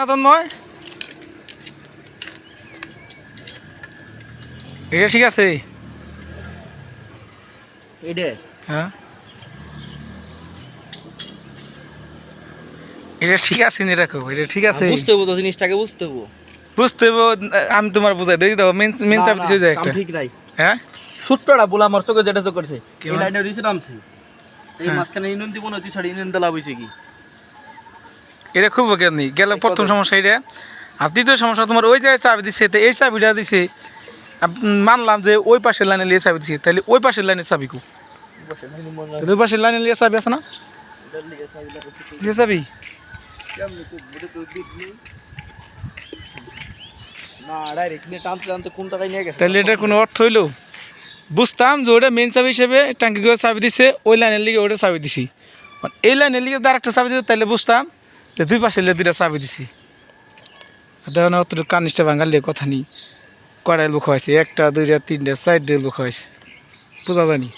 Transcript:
না তন্ময় এটা ঠিক আছে? এটা হ্যাঁ। এটা ঠিক আছে নি রাখো এটা ঠিক আছে। বুঝতে হব তো জিনিসটাকে বুঝতে হব বুঝতে হবে, আমি তোমার বুঝাই দিই দাও মেন মেন চাপ দিছে যে একটা। ঠিক নাই। হ্যাঁ? ছোট্টটা বলে আমার চোখে যেটা চোখ করছে এই লাইনে রিসে নামছে এই হ্যাঁ। মাঝখানে ইউনিয়ন দিব না তুই ছাড়ি ইউনিয়ন দেলা বইছে কি? এটা খুব জ্ঞানী গেলে প্রথম সমস্যা এটা। আর দ্বিতীয় সমস্যা তোমার ওই যে চাবি দিছে তো এই চাবিটা দিছে মানলাম যে ওই পাশের লাইনে লিয়ে চাবি দিছে তাহলে ওই পাশের লাইনে চাবি কু? ওই পাশের লাইনে লিয়ে চাবি আছে না? যে চাবি? তাহলে এটার কোনো অর্থ হইল? বুঝতাম যে ওটা মেন চাবি হিসেবে ট্যাঙ্কি করে চাবি দিছে ওই লাইনের লিগে ওটা চাবি দিছি। এই লাইনের লিগে তার একটা চাবি দিতে তাহলে বুঝতাম দুই পাশে দুইটা চাবি দিছি। দেখুন অত কানিসটা ভাঙালে কথা নেই। কড়াই লোক একটা, দুইটা, তিনটা, চারটে লোক হয়েছে জানি